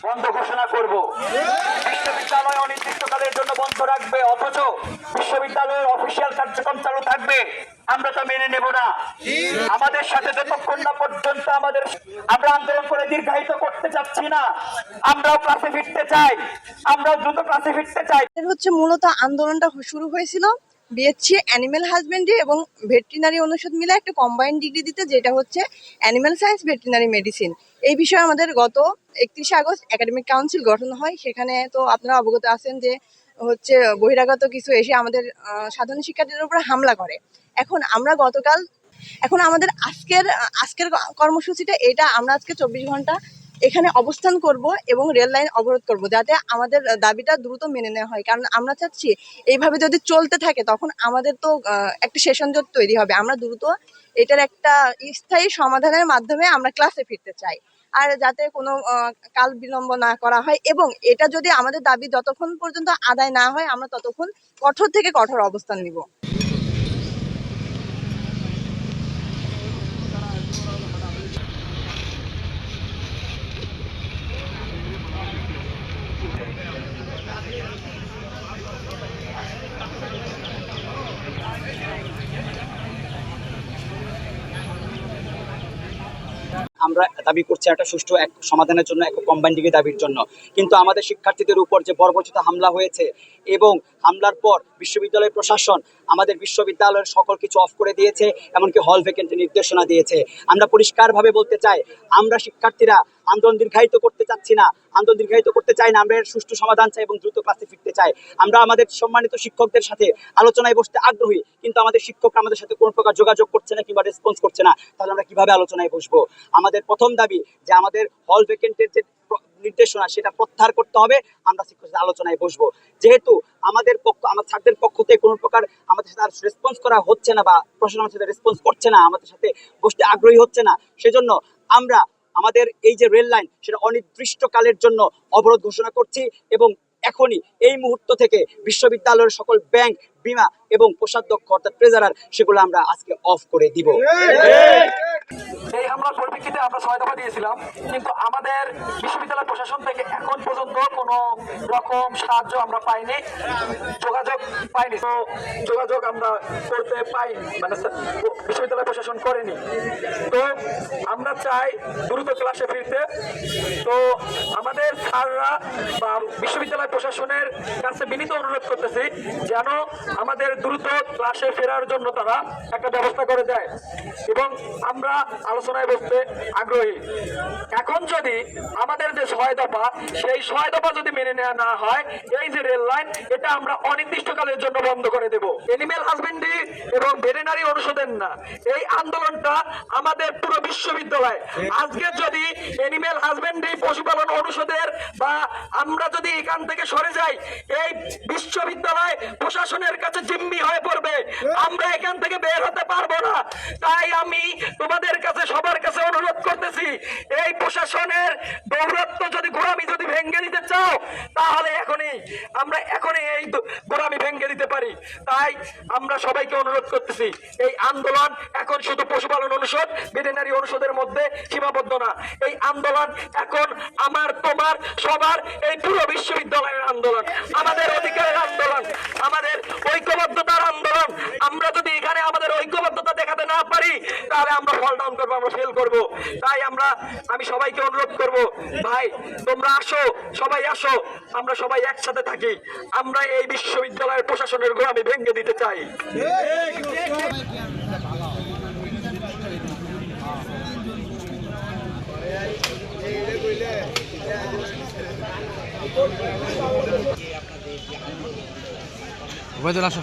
ঘোষণা করব। বিশ্ববিদ্যালয় অনির্দিষ্টকালের জন্য বন্ধ রাখবে, অথচ বিশ্ববিদ্যালয়ের অফিসিয়াল কার্যক্রম চালু থাকবে। আমরা তো মেনে নেব না। আমাদের সাথে যতক্ষণ না পর্যন্ত আমাদের আমরা আন্দোলন করে দীর্ঘায়িত করতে চাচ্ছি না, আমরাও ক্লাসে ফিরতে চাই। আমরাও দ্রুত ক্লাসে ফিরতে চাই। হচ্ছে মূলত আন্দোলনটা শুরু হয়েছিল। বিএসসি অ্যানিমেল হাজবেন্ডারি এবং ভেটেরিনারি অনুষদ মিলে একটা কম্বাইন্ড ডিগ্রি দিতে, যেটা হচ্ছে অ্যানিমেল সায়েন্স ভেটেরিনারি মেডিসিন এই বিষয়ে আমাদের গত একত্রিশে আগস্ট একাডেমিক কাউন্সিল গঠন হয়। সেখানে তো আপনারা অবগত আছেন যে হচ্ছে বহিরাগত কিছু এসে আমাদের সাধারণ শিক্ষার্থীদের উপর হামলা করে। এখন আমরা গতকাল, এখন আমাদের আজকের আজকের কর্মসূচিটা এটা, আমরা আজকে চব্বিশ ঘণ্টা এখানে অবস্থান করব এবং রেল লাইন অবরোধ করব, যাতে আমাদের দাবিটা দ্রুত মেনে নেওয়া হয়। কারণ আমরা চাচ্ছি এইভাবে যদি চলতে থাকে, তখন আমাদের তো একটা সেশন জোট তৈরি হবে। আমরা দ্রুত এটার একটা স্থায়ী সমাধানের মাধ্যমে আমরা ক্লাসে ফিরতে চাই। আর যাতে কোনো কাল বিলম্ব না করা হয় এবং এটা যদি আমাদের দাবি যতক্ষণ পর্যন্ত আদায় না হয়, আমরা ততক্ষণ কঠোর থেকে কঠোর অবস্থান নিব। আমরা দাবি করছে একটা সুষ্ঠু এক সমাধানের জন্য, এক কম্বাইন ডিগ্রি দাবির জন্য। কিন্তু আমাদের শিক্ষার্থীদের উপর যে বর্বরচিত হামলা হয়েছে এবং হামলার পর বিশ্ববিদ্যালয় প্রশাসন আমাদের বিশ্ববিদ্যালয়ের সকল কিছু অফ করে দিয়েছে, এমনকি হল ভ্যাকেন্টের নির্দেশনা দিয়েছে। আমরা পরিষ্কারভাবে বলতে চাই, আমরা শিক্ষার্থীরা আন্দোলন দীর্ঘায়িত করতে চাচ্ছি না, আন্দোলন দীর্ঘায়িত করতে চাই না, আমরা সুষ্ঠু সমাধান চাই এবং দ্রুত ক্লাসে ফিরতে চাই। আমরা আমাদের সম্মানিত শিক্ষকদের সাথে আলোচনায় বসতে আগ্রহী, কিন্তু আমাদের শিক্ষকরা আমাদের সাথে কোনো প্রকার যোগাযোগ করছে না কিংবা রেসপন্স করছে না। তাহলে আমরা কীভাবে আলোচনায় বসবো? আমাদের প্রথম দাবি যে আমাদের হল ভ্যাকেন্টের যে নির্দেশনা, সেটা প্রত্যাহার করতে হবে। আমরা শিক্ষক আলোচনায় বসবো। যেহেতু আমাদের পক্ষ, আমার ছাত্রদের পক্ষ থেকে কোনো প্রকার আমাদের সাথে আর রেসপন্স করা হচ্ছে না বা প্রশাসন আমাদের সাথে রেসপন্স করছে না, আমাদের সাথে বসতে আগ্রহী হচ্ছে না, সেজন্য আমরা আমাদের এই যে রেল লাইন সেটা অনির্দিষ্টকালের জন্য অবরোধ ঘোষণা করছি এবং এখনই এই মুহূর্ত থেকে বিশ্ববিদ্যালয়ের সকল ব্যাংক, বিমা এবং কোষাধ্যক্ষ অর্থাৎ ট্রেজারার সেগুলো আমরা আজকে অফ করে দিব। হামলার পরিপ্রেক্ষিতে আমরা দিয়েছিলাম, কিন্তু আমাদের বিশ্ববিদ্যালয় প্রশাসন থেকে এখন পর্যন্ত কোনো রকম সাহায্য আমরা পাইনি, যোগাযোগ পাইনি। তো যোগাযোগ আমরা করতে মানে বিশ্ববিদ্যালয় প্রশাসন করেনি। তো আমরা চাই দ্রুত ক্লাসে ফিরতে। তো আমাদের স্যাররা বা বিশ্ববিদ্যালয় প্রশাসনের কাছে বিনীত অনুরোধ করতেছি যেন আমাদের দ্রুত ক্লাসে ফেরার জন্য তারা একটা ব্যবস্থা করে দেয় এবং আমরা আলোচনায় বসতে আগ্রহী। এখন যদি আমাদের যে ছয় দফা, সেই ছয় দফা যদি মেনে নেওয়া না হয়, এই যে রেল লাইন, এটা আমরা অনির্দিষ্টকালের জন্য বন্ধ করে দেব। এনিম্যাল হাজবেন্ডারি এবং ভেটেরিনারি অনুষদের না। এই আন্দোলনটা আমাদের পুরো বিশ্ববিদ্যালয়। আজকে যদি এনিম্যাল হাজবেন্ডারি পশুপালন অনুষদের বা আমরা যদি এখান থেকে সরে যাই, এই বিশ্ববিদ্যালয় প্রশাসনের কাছে জিম্মি হয়ে পড়বে। আমরা এখান থেকে বের হতে পারব না। তাই আমি তোমাদের কাছে, সবার কাছে অনুরোধ করতেছি, এই প্রশাসনের দৌরত্ব যদি ঘোরামি যদি ভেঙে দিতে চাও, তাহলে আমরা এখনই এই গোড়ামি ভেঙে দিতে পারি। তাই আমরা সবাইকে অনুরোধ করতেছি, এই আন্দোলন এখন শুধু পশুপালন অনুষদ ভেটেনারি অনুষদের মধ্যে সীমাবদ্ধ না। এই আন্দোলন এখন আমার, তোমার, সবার, এই পুরো বিশ্ববিদ্যালয়ের আন্দোলন। আমাদের অধিকারের আন্দোলন আমাদের ঐক্যবদ্ধতার আন্দোলন আমরা যদি এখানে আমাদের ঐক্যবদ্ধতা দেখাতে না পারি, তাহলে আমরা ফল ডাউন করব, আমরা ফেল করব। তাই আমরা, আমি সবাইকে অনুরোধ করব, ভাই, তোমরা আসো, সবাই আসো, আমরা সবাই একসাথে থাকি। আমরা এই বিশ্ববিদ্যালয়ের প্রশাসনের গোড়ামি ভেঙে দিতে চাই। ওবেদুল আসো।